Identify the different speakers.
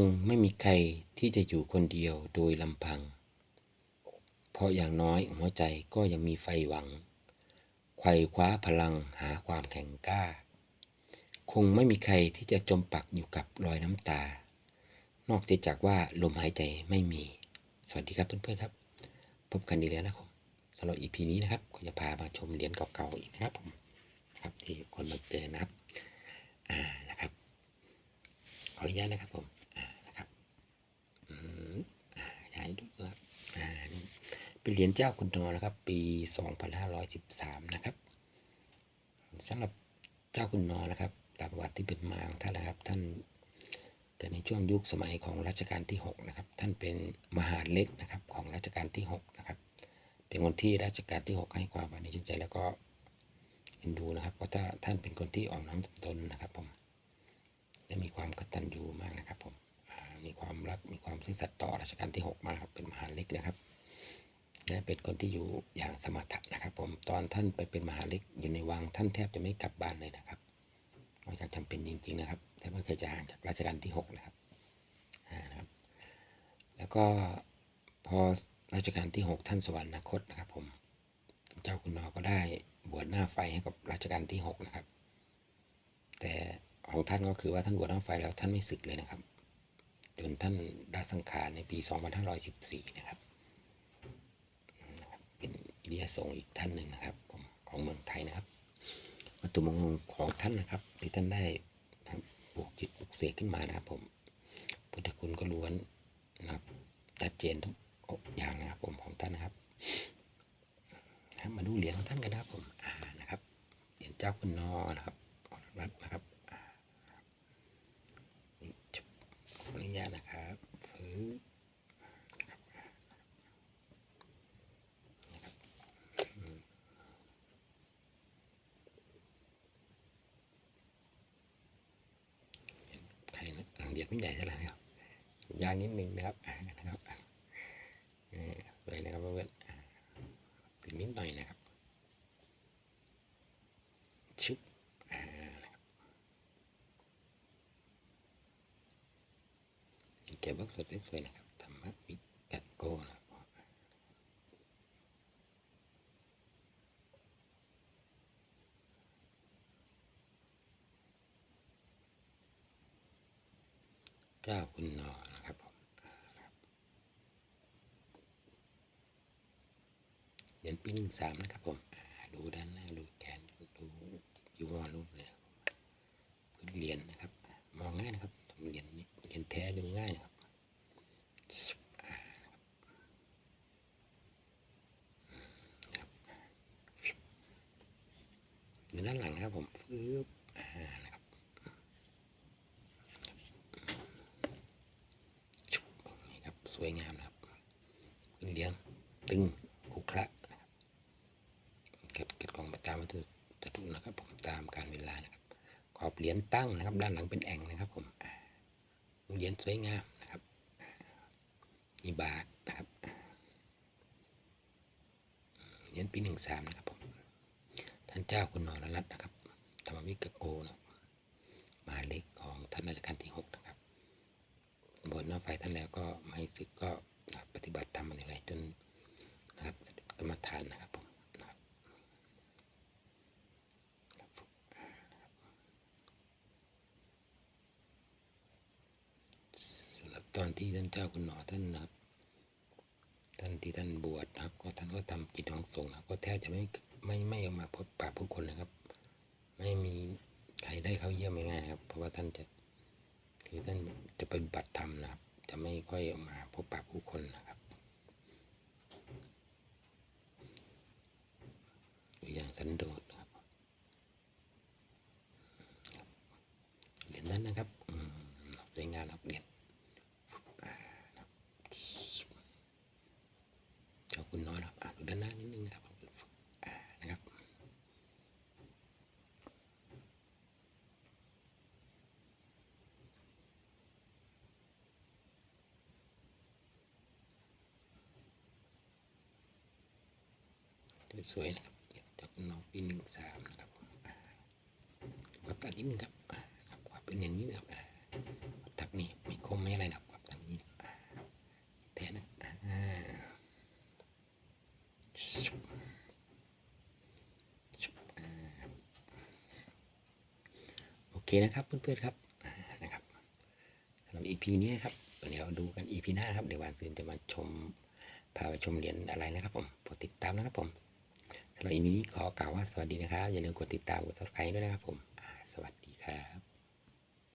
Speaker 1: งไม่มีใครที่จะอยู่คนเดียวโดยลำพัง เพราะอย่างน้อยหัวใจก็ยังมีไฟหวัง ไขว่คว้าพลังหาความแข็งกล้า คงไม่มีใครที่จะจมปักอยู่กับรอยน้ำตา นอกเสียจากว่าลมหายใจไม่มี สวัสดีครับเพื่อนๆครับ พบกันอีกแล้วนะครับสำหรับ EP นี้นะครับก็จะพามาชมเหรียญเก่าๆอีกนะครับผมครับที่คนมาเจอนะครับ อ่านะครับขออนุญาตนะครับผมอ่านะครับอืมอ่าย้ายดูนะครับอ่านี่ เป็นเหรียญเจ้าคุณนอนะครับ ปี 2513 นะครับสำหรับเจ้าคุณนอนะครับตามประวัติที่เป็นมาของท่านนะครับ ท่านแต่ในช่วงยุคสมัยของรัชกาลที่ 6 นะครับ ท่านเป็นมหาเล็กนะครับของรัชกาลที่ 6 นะครับ เป็นคนที่รัชกาลที่ 6 ให้ความไว้ในใจแล้วก็เอ็นดูนะครับเพราะถ้าท่านเป็นคนที่อ่อนน้อมถ่อมตนนะครับผมและมีความกตัญญูมากนะครับผมมีความรักมีความซื่อสัตย์ต่อรัชกาลที่ 6 มากครับเป็นมหาเล็กนะครับ และเป็นคนที่อยู่อย่างสมถะนะครับผมตอนท่านไปเป็นมหาเล็กอยู่ในวังท่านแทบจะไม่กลับบ้านเลยนะครับนอกจากจำเป็นจริง ๆ นะครับแต่ไม่เคยจะห่างจากรัชกาลที่6นะครับนะครับ แล้วก็พอรัชกาลที่ 6 ท่านสวรรคตนะครับ ผม เจ้าคุณนอก็ได้บวชหน้าไฟให้กับรัชกาลที่ 6 นะครับ แต่ของท่านก็คือว่าท่านบวชหน้าไฟแล้วท่านไม่สึกเลยนะครับ จนท่านได้สังขารในปี 2514 นะครับอืมนะครับ เป็นอิ ริยสงฆ์อีกท่านหนึ่งนะครับผมของเมืองไทยนะครับ วัตถุมงคลของท่านนะครับ ที่ท่านได้ปลูกจิตปลูกเสกขึ้นมานะครับผมพุทธคุณก็ล้วนนะครับชัดเจนทุกอย่างนะครับผมของท่านนะครับครับมาดูเหรียญของท่านกันนะครับผมอ่านะครับเหรียญเจ้าคุณนอนะครับอรรัตน์นะครับอ่านี่จุ๊บขออนุญาตนะครับฝือนะครับนะครับอืมใครนะ เหรียญไม่ใหญ่เท่าไหร่นะครับยางนิดนึงนะครับนะครับเออสวยนะครับเพื่อนติดนิดหน่อยนะครับชุบอ่านะบเก็บวักสดสวยๆนะครับธรรมะวิจัดโกนะครับ เจ้าคุณนอนะครับผมเหรียญปีหนึ่งสามนะครับผมดูด้านหน้าดูแขนดูยูวอลรูปเลยพื้นเหรียญนะครับ มองง่ายนะครับเหรียญนี้เหรียญแท้ดูง่ายนะครับดูด้านหลังนะครับผมฟืบชุบนี่ครับส วยงามนะครับพื้นเหรียญตึงคุกคละนะครับเกิดเกิดของประจำวัตถุตะทุนะครับผมตามการเวลานะครับขอบเหรียญตั้งนะครับ ด้านหลังเป็นแอ่งนะครับผมเหรียญสวยงามนะครับมีบาทนะครับเหรียญปีหนึ่งสามนะครับผมท่านเจ้าคุณนรรัตน์นะครับธรรมวิกโกนะมาเล็กของท่านราชการที่หกนะ บบนหน้าไฟท่านแล้วก็ไม่ศึกก็ปฏิบัติธรรมอะไรจนนะครับเสด็จกรรมฐานนะครับผมสำหรับตอนที่ท่านเจ้าคุณหมอท่านนะครับท่านที่ท่านบวชนะครับ ก็ท่านก็ทำกิจของสงฆ์นะก็แทบจะไม่ไม่ไม่ออกมาพบปะผู้คนนะครับ ไม่มีใครได้เข้าเยี่ยมง่ายๆนะครับ เพราะว่าท่านจะ คือท่านจะปฏิบัติธรรมนะครับ จะไม่ค่อยออกมาพบปะผู้คนนะครับอยู่อย่างสันโดษนะครับเหรียญนั้นนะครับสวยงามนะครับเหรียญ เจ้าคุณน้อยนะครับอะดูด้านหน้านิดนึงนะครับอ่านะครับ สวยๆนะครับเจ้าคุณน้องปีหนึ่งสามนะครับผมอ่าขอตัดนิดนึงครับครับขอเป็นอย่างนี้นะครับอ่าทักนี่ไม่คมไม่อะไรหรอกครับทักนี้อ่าแทนนะอ่าชุบชุบโอเคนะครับเพื่อนๆครับนะครับสำหรับ EP นี้นะครับเดี๋ยวดูกัน EP หน้านะครับเดี๋ยววานซืนจะมาชมพาไปชมเหรียญอะไรนะครับผมโปรดติดตามนะครับผม สำหรับ EP นี้ขอกล่าวว่าสวัสดีนะครับ อย่าลืมกดติดตามกดซับสไครต์ด้วยนะครับผม สวัสดีครับ